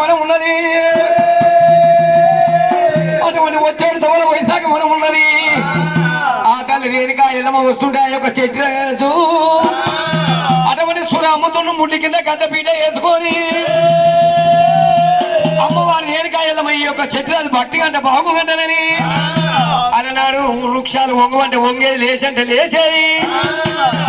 మనం ఉన్నది. అటువంటి వచ్చాడు తవల వైశాఖ మనం ఉన్నది. ఆ. తల్లి రేణుక ఎల్లమ్మ వస్తుంటే ఆ యొక్క చెట్టు అటువంటి సుర అమ్ముతుండు ముడ్డి కింద గద్ద పీట వేసుకొని. అమ్మవారి రేణుక ఎల్లమ్మ ఈ యొక్క చెట్టు అది భక్తి గంట బాగుందంటనని. అలనాడు వృక్షాలు వంగమంటే వంగేది లేచంటే లేచేది.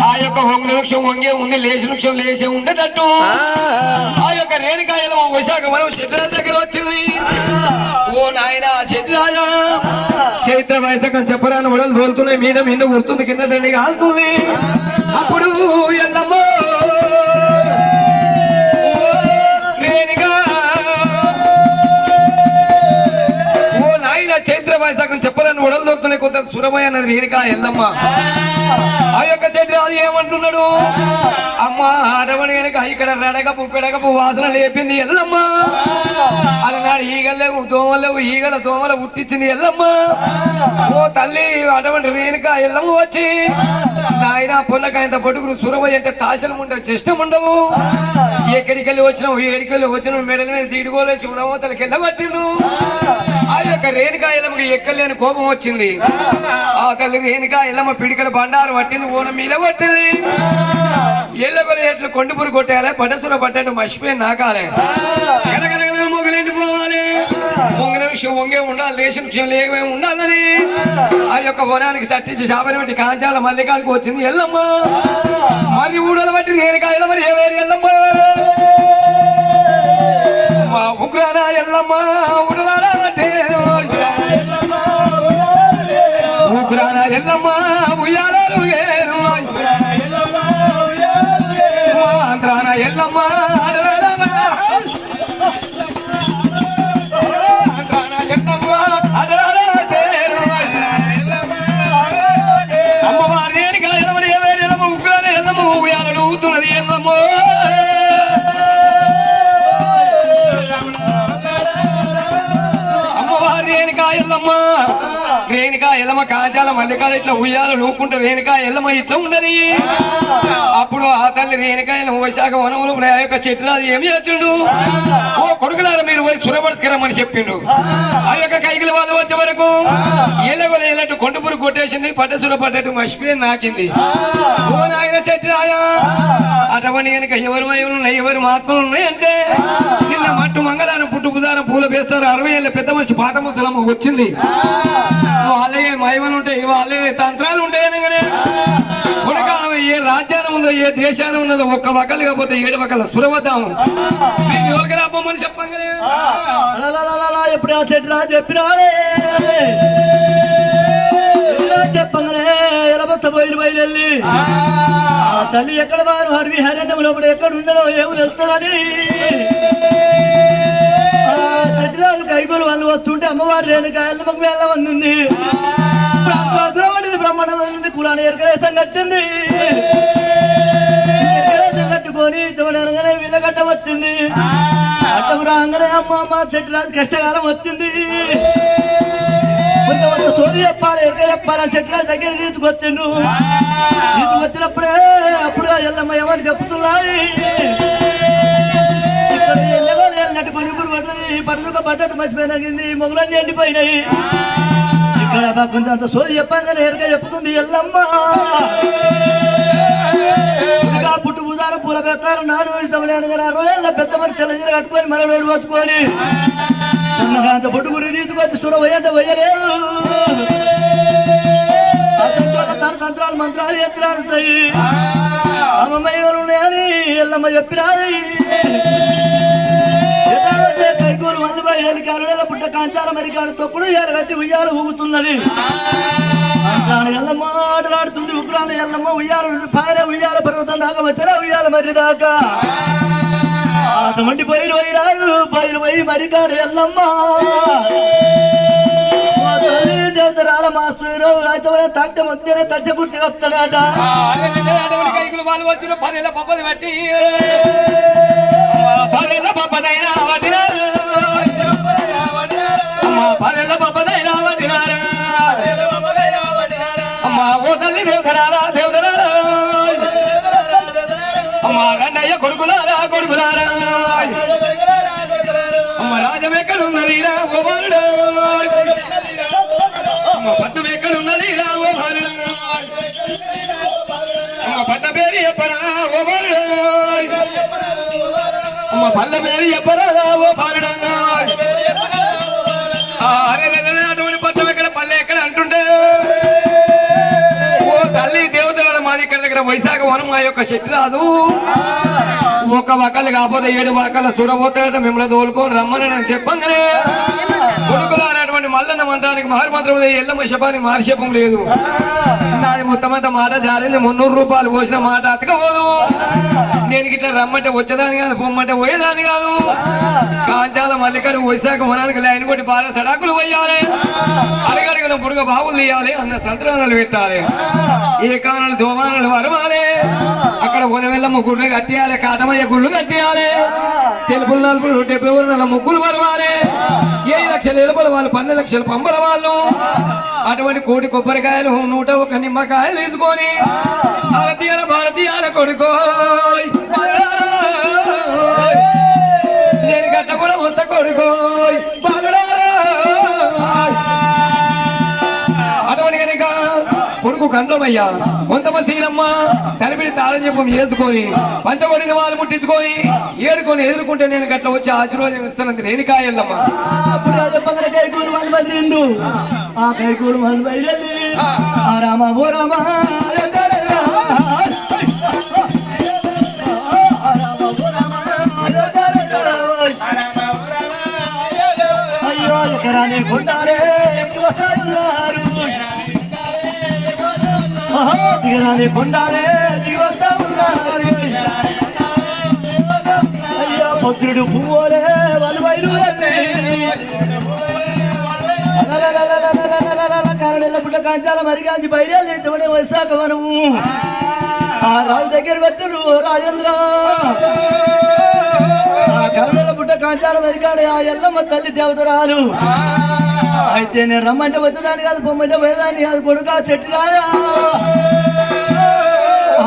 ఆ. యొక్క వంగ వృక్షం వంగే ఉంది లేచి వృక్షం లేచే ఉండేటట్టు. ఆ. యొక్క రేణుకాయలు విశాఖ మనం శెట్టిరాజు దగ్గర వచ్చింది. ఓ నాయన శెట్టిరాజా చైత్ర వైశాఖం చెప్పరాని వడలు తోలుతున్నాయి మీద మీద గుర్తుంది కింద దండి కాలుతుంది అప్పుడు ఎల్లమ్మ లేకపోతే తోలుతున్నాయి సురమయ్య అన్నది రేణుకా ఎల్లమ్మ. ఆ యొక్క చెట్టు అది ఏమంటున్నాడు? అమ్మ అడవని కనుక ఇక్కడ రడగపు పిడగపు వాసన లేపింది ఎల్లమ్మ. అలనాడు ఈగలు లేవు దోమలు లేవు ఈగల దోమల ఉట్టించింది ఎల్లమ్మ. ఓ తల్లి అటువంటి రేణుక ఎల్లమ్మ వచ్చి నాయన పొన్నకాయంత పడుకురు సురవయ్య అంటే తాశలు ఉండవు చెష్టం ఉండవు. ఎక్కడికి వెళ్ళి వచ్చినావు వెళ్ళి వచ్చినావు మెడల మీద తీడుకోలేచి ఉన్నవతలకి వెళ్ళబట్టిను ఆ. యొక్క రేణుకా ఎల్లమ్మకి ఎక్కలేని కోపం వచ్చింది. ఆ. తల్లి రేణుకా ఎల్లమ్మ పిడికల బండారు పట్టింది ఓన మీద పట్టింది. ఎల్లగొల ఎట్లు కొండుపురు కొట్టేయాలి పట్టసుర పట్టట్టు మర్చిపోయి నాకాలే. గడగడగడ మొగలేంటి విషయం వంగే ఉండాలి లేచిన విషయం లేకమే ఉండాలని. ఆ. యొక్క వనానికి సట్టించి శాపని బట్టి కాంచాల మల్లికాడికి వచ్చింది ఎల్లమ్మ. మరి ఊడలు బట్టి ఎల్లమ్మ మరి ఏవేరి ఎల్లమ్మ? మా ఉగ్రాన ఎల్లమ్మ ఉడలాడా అంటే ఉగ్రాన ఎల్లమ్మ ఉయ్యాలరు ఏరు రేణుకా ఎల్లమ్మ కాంచాల మల్లికాడ ఇట్లా ఉయ్యాల నూకుంటే రేణుకా ఎల్లమ్మ ఇట్లా ఉండని. అప్పుడు ఆ తల్లి రేణుకా ఎల్లమ్మ వైశాఖ వనములు ఆ యొక్క చెట్లు అది ఏం చేసిండు ఓ కొడుకులారా మీరు పోయి సురపరుచుకురమ్మని చెప్పిండు. ఆ. యొక్క కైకిల వాళ్ళు వచ్చే వరకు ఏళ్ళగొల ఏళ్ళట్టు కొండపురు కొట్టేసింది పట్టసుర పట్టట్టు మర్చిపోయి నాకింది. ఓ నాయన చెట్టు అటువంటి కనుక ఎవరు ఉన్నాయి ఎవరు మహాత్ములు ఉన్నాయి అంటే నిన్న మట్టు మంగళారం పుట్టు బుధారం పూల వేస్తారు అరవై ఏళ్ళ పెద్ద మనిషి పాత ముసలమ్మ వచ్చింది. వాళ్ళే మహిమలు ఉంటాయి వాళ్ళే తంత్రాలు ఉంటాయి అనగానే కొడుక ఆమె ఏ రాజ్యాన్ని ఉందో ఏ దేశాన్ని ఉన్నదో ఒక్క వకలు కాకపోతే ఏడు వకల సురవతాము ఎవరికి రాబోమని చెప్పంగానే? ఎప్పుడు రా చెప్పినాడే చెప్పంగానే? ఎలబత్త బయలు బయలుల్లి ఆ. తల్లి ఎక్కడ వారు హరివి హరణ్యం లోపల ఎక్కడ ఉండడో ఏమి తెలుస్తుందని చెట్టురాలు కైగోలు వాళ్ళు వస్తుంటే అమ్మవారి రేణుక ఎల్లమ్మకు వెళ్ళ వందింది. అగ్రవాడిది బ్రహ్మాండ కులాన్ని ఎరకలేసం కట్టింది. ఎరకలేసం కట్టుకొని చూడనగానే వీళ్ళగడ్డ వచ్చింది. అడ్డం రాగానే అమ్మ అమ్మ చెట్టు రాజు కష్టకాలం వచ్చింది. కొంత సోది చెప్పాలి ఎరక చెప్పాలి చెట్టు రాజు దగ్గర తీసుకొచ్చిండు తీసుకొచ్చినప్పుడే అప్పుడు ఎల్లమ్మ ఏమని చెప్తున్నాయి? ఇక్కడ పట్టుక పడ్డట్టు మర్చిపోయినగింది మొగలన్నీ ఎండిపోయినాయి. ఇక్కడ కొంచెం అంత సోది చెప్పంగానే ఎరక చెప్తుంది ఎల్లమ్మ. పుట్టు బుధారం పూల పెడతారు నాడు అరవై ఏళ్ళ పెద్ద మనిషి తెల్లజీర కట్టుకొని మన రోడ్డు పట్టుకొని. అంత పుట్టు గురి తీసుకొచ్చి చూడ అతనితో తన తంత్రాలు మంత్రాలు యంత్రాలు ఉంటాయి అమ్మమ్మయ్యలు ఉన్నాయని ఎల్లమ్మ చెప్పినాది. ఎటాలంటే కైకూరు ఏడు బయలు కాలుడల పుట్ట కాంచాల మరి కాడు తొక్కుడు ఎరగట్టి ఉయ్యాలు ఊగుతున్నది ఎల్లమ్మ ఆటలాడుతుంది ఉగ్రాన ఎల్లమ్మ ఉయ్యాల పాయల ఉయ్యాల పర్వతం దాకా వచ్చారా ఉయ్యాల మరి దాకా అటువంటి పైరు వైరారు పైరు వై మరి కాడు ఎల్లమ్మ దేవతరాల మాస్టర్ అయితే తగ్గ మధ్యనే తడిచ పుట్టి వస్తాడట వాళ్ళు వచ్చిన పదేళ్ళ పప్పది బట్టి పదేళ్ళ పప్పదైనా పల్లెల బొబ్బదైనా వడ్డినారా అమ్మా ఓ తల్లి దేవుకరారా దేవుకరారా అమ్మా కన్నయ్య కొడుకులారా కొడుకులారా. అమ్మ రాజం ఎక్కడున్నది రా ఓ బాలుడు. అమ్మ పట్టం ఎక్కడున్నది రా ఓ బాలుడు. అమ్మ పట్ట పేరు చెప్పరా ఓ బాలుడు. అమ్మ పల్ల పేరు చెప్పరా ఓ బాలు దగ్గర వైశాఖ వనం మా యొక్క చెట్టు రాదు. ఒక వకలు కాకపోతే ఏడు వకలు చూడబోతున్నట్టు మిమ్మల్ని తోలుకొని రమ్మని నేను చెప్పంగానే అనేటువంటి మల్లన్న మంత్రానికి మారు మంత్రం ఎల్లమ్మ శపానికి మహర్షపం లేదు. నాది మొత్తం అంతా మాట జారింది మున్నూరు రూపాయలు పోసిన మాట అతకపోదు నేను ఇట్లా రమ్మంటే వచ్చేదాని కాదు పొమ్మంటే పోయేదాని కాదు. కాంచాల మల్లికడు వచ్చాక మనానికి లైన్ కొట్టి బాగా సడాకులు పోయాలి. అడగడగల పుడుగ బావులు తీయాలి అన్న సంతానాలు పెట్టాలి. ఏ కానాలు దోమానాలు వరమాలి. అక్కడ ఉనవెల్లమ్మ గుళ్ళు కట్టేయాలి కాటమయ్య గుళ్ళు కట్టేయాలి. తెలుపు నలుపులు డెబ్బై నెల ముగ్గులు వరవాలి లక్షల ఎలుపల వాళ్ళు పన్నెండు లక్షల పంపల వాళ్ళు. అటువంటి కోటి కొబ్బరికాయలు నూట ఒక నిమ్మకాయలు తీసుకొని భారతీయ భారతీయాల కొడుకో. నేను గట్ట కూడా కొడుకో. కొడుకు కండ్లమయ్యా కొంతమ సీనమ్మ తలిపిడి తాళం చెప్పం వేసుకొని పంచకొడిని వాళ్ళు ముట్టించుకొని ఏడుకొని ఎదుర్కొంటే నేను గట్ల వచ్చి ఆశీర్వాదం ఇస్తానంది నేను కాయల్లమ్మ ఆ కైకూరు ఆ రామ ఓ రామ అయ్యో ఎకరాని కొంటారే ఎక్కువ దిగరాని కొండారే దిగొస్తా ఉన్నారు అయ్యో పొద్దుడు పువ్వులే వాళ్ళు బయలు కారణెల్ల పుట్ట కాంచాల మరిగాంచి బయలు ఎత్తమనే వైశాఖ వనము. ఆ రాజు దగ్గర వచ్చాడు రాజేంద్ర. కాంచాల మరికాడ ఆ ఎల్లమ్మ తల్లి దేవతరాలు. అయితే నేను రమ్మంటే వచ్చేదాన్ని కాదు పొమ్మంటే పోయేదాన్ని కాదు కొడుకా చెట్టు రాదా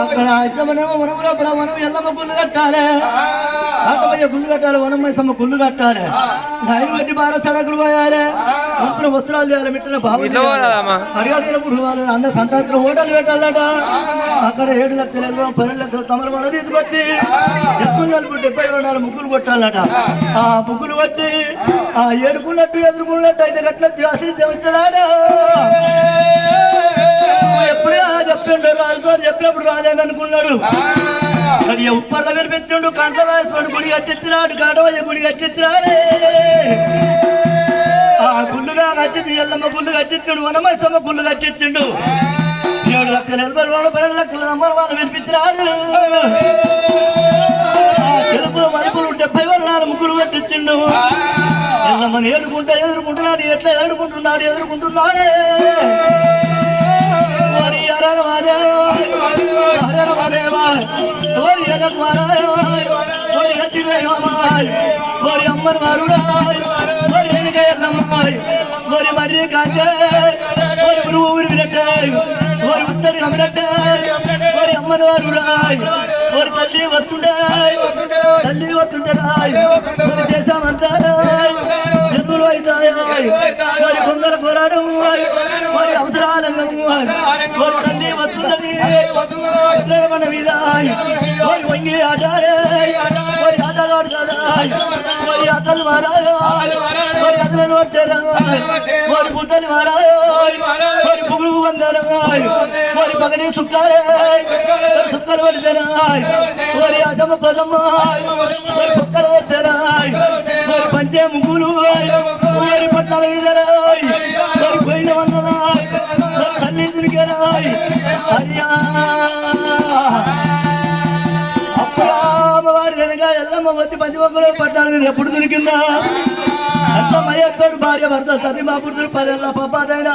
అక్కడ అయితే మనమేమో మనమురా మనం ఎల్లమ్మ గుళ్ళు కట్టాలి. కాకపోతే గుళ్ళు కట్టాలి వనమ్మసమ్మ గుళ్ళు కట్టాలి. నాయన బట్టి భారత సడకులు పోయాలి. ఇంట్లో వస్త్రాలు చేయాలి మిట్టిన బాబు అడిగాడిన పురుగు అన్న సంతాంత్రం హోటల్ పెట్టాలట. అక్కడ ఏడు లక్షలు పన్నెండు లక్షలు తమరు మన తీసుకొచ్చి ఎక్కువ నలుపు డెబ్బై రెండు ముగ్గులు కొట్టాలట. ఆ ముగ్గులు కొట్టి ఆ ఏడుకున్నట్టు ఎదుర్కొన్నట్టు అయితే గట్ల ఆశ్రయించవచ్చులాడా ఎప్పుడే అలా చెప్పిండు రాజుతో చెప్పినప్పుడు రాజేంద్ర మరి ఉప్పర్ల కనిపించుడు పెట్టిండు గుడి కట్టించినాడు కాటవయ్య గుడి కట్టించినాడే. ఆ గుళ్ళుగా కట్టించి ఎల్లమ్మ గుళ్ళు కట్టించుడు వనమైసమ్మ గుళ్ళు కట్టించుడు. ఏడు లక్షల ఎనభై వాళ్ళు పది లక్షల నంబర్ వాళ్ళు వినిపించినాడు. ఆ తెలుపులు మలుపులు డెబ్బై వేల నాలుగు కట్టించిండు. ఎల్లమ్మని ఏడుకుంటా ఎదుర్కొంటున్నాడు ఎట్లా ఏడుకుంటున్నాడు ఎదుర్కొంటున్నాడే. ஹர மாதேவா ஹர மாதேவா ஓரி ரகுமாராய் ஓரி ரத்திவேமாய் ஓரி அம்மன் மருடாய் ஓரி எண்ணிக்கையம்மாய் ஓரி மரிய காஞ்சே ஓரி உருவ உருவிரட்டை ஓரி உத்தரி அமிரட்டை ஓரி அம்மன் வருடாய் ஒரு தள்ளி வத்துண்டாய் தள்ளி வத்துண்டாய் ஒரு தேசம் வந்தாராய் తల్లి వస్తుంటాయ్, ఓరి దేశమంతారాయ్, జన్ములు అయితాయాయ్, ఓరి కొందరు పోరాడం మరి అవసరాలను మరి తల్లి వస్తున్నది ప్రేమన మీద మరి వంగి ఆడారే మరి ఆటలాడుతారాయ్ మరి అతలు మారాయ్ మరి అతలను వచ్చారాయ్ మరి బుద్ధని మారాయ్ మరి పువ్వులు వందరాయ్ మరి పగడి సుక్కారే మరి సుక్కలు పడితేరాయ్ మరి అదమ ముగ్గులు మరి పట్టాల మీదరాయ్ మరి పోయిన వందనాయ్ మరి తల్లి తిరిగారాయ్ అయ్యా! అప్పుడా అమ్మవారి వెనక ఎల్లమ్మ వచ్చి పది పంచమొక్కలు పట్టాల మీద ఎప్పుడు దొరికిందా? అంత మయ్యతోడు భార్య భర్త సరి మా పురుషుడు పదెల్ల పప్పాదైనా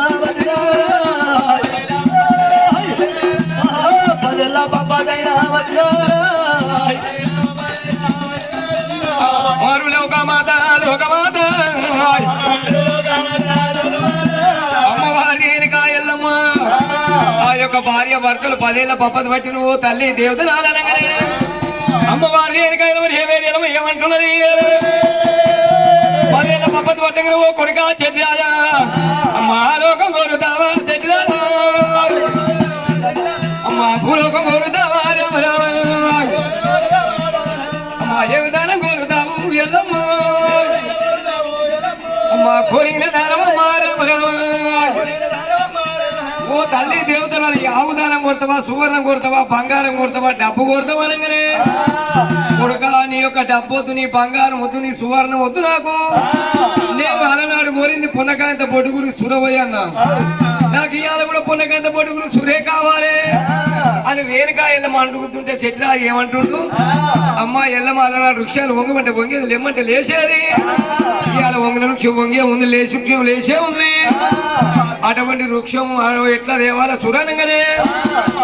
పదెల్ల పప్పాదైనా వారు లోకమాత లోకమాత. అమ్మవారి కాయల్లమ్మ ఆ యొక్క భార్య భర్తలు పదేళ్ళ పప్పది బట్టి నువ్వు తల్లి దేవత రాదనగానే అమ్మవారి కాయలమ్మ ఏమంటున్నది? పదేళ్ళ పప్పది పట్టగా నువ్వు కొడుక చెట్టు రాజా అమ్మా లోకం కోరుతావా చెట్టు రాజా అమ్మా భూలోకం కోరుతావా? తల్లి దేవతలు ఆవు దానం కొడతావా సువర్ణం కొడతావా బంగారం కొడతావా డబ్బు కొడతావా అనగానే? కొడుక నీ యొక్క డబ్బు వద్దు నీ బంగారం వద్దు నీ సువర్ణం వద్దు నాకు. నేను పున్నకాంత పొడుగురు సురవయ్య అన్న. నాకు ఇవాళ కూడా పున్నకాంత పొడుగురు సురే కావాలి. అని రేణుకా ఎల్లమ్మ అంటుకుంటుంటే చెట్ల ఏమంటుండు? అమ్మ ఎల్లమ్మ అలనాడు వృక్షాలు వంగమంటే వంగేది లేమంటే లేచేది. ఇవాళ వంగిన వృక్షం వంగే ఉంది లేచి వృక్షం లేచే ఉంది. అటువంటి వృక్షం ఎట్లా దేవాల సురనంగానే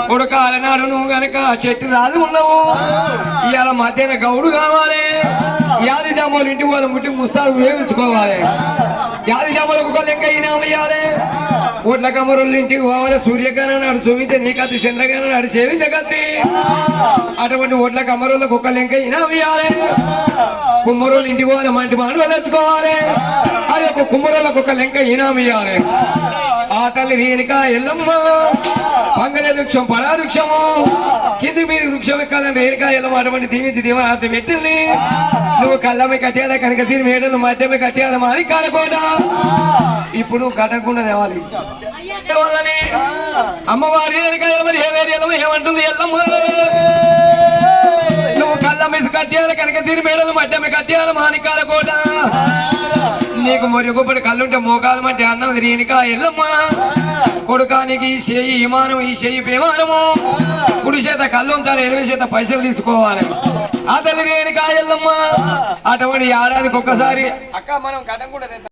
కొడుక అలనాడు నువ్వు గనక ఆ చెట్టు రాదు ఉన్నావు ఇవాళ మధ్యాహ్న గౌడు కావాలి. యాది జామాలు ఇంటికి వాళ్ళ ముట్టి ముస్తాలు వేయించుకోవాలి. యాది జామాలకు ఒక కోట్ల కమరుల ఇంటికి పోవాలి సూర్యకారం నాడు చూపించే నీకత్తి చంద్రకారం నాడు సేవించగత్తి అటువంటి ఒడ్ల కమరుల కుక్క లింక ఇనాం ఇవ్వాలి ఇంటికి పోవాలి మంటి మాటలు తెచ్చుకోవాలి. అది ఒక కుమ్మరుల కుక్క లింక ఇనాం ఆ తల్లి రేణుక ఎల్లమ్మ. పంగల వృక్షం పడా వృక్షము. కింది మీద వృక్షం ఎక్కాలని రేణుక ఎల్లమ్మ. అటువంటి దీవించి దీవన అర్థం పెట్టింది. నువ్వు కళ్ళమే కట్టేయాలి కనుక తీరి మేడలు మధ్యమే కట్టేయాలి మాది కాలకోట ఇప్పుడు నువ్వు కట్టకుండా తేవాలి. అమ్మవారి రేణుక ఎల్లమ్మ ఏ వేరు ఎల్లమ్మ ఏమంటుంది ఎల్లమ్మ? నువ్వు కళ్ళ మీద కట్టేయాలి కనుక తీరి మేడలు మధ్యమే కట్టేయాలి మానికాల కోట. నీకు మొరుగుపడి కళ్ళుంటే మోకాలు మట్టి అన్నం రేణుక ఎల్లమ్మా కొడుకానికి ఈ చేయి విమానం ఈ చేయి విమానము కుడి చేత కళ్ళు ఉంచాలి ఎనిమిది చేత పైసలు తీసుకోవాలి. ఆ తల్లి రేణుక ఎల్లమ్మా అటువంటి ఏడాదికి ఒక్కసారి అక్క మనం గడ్డం కూడా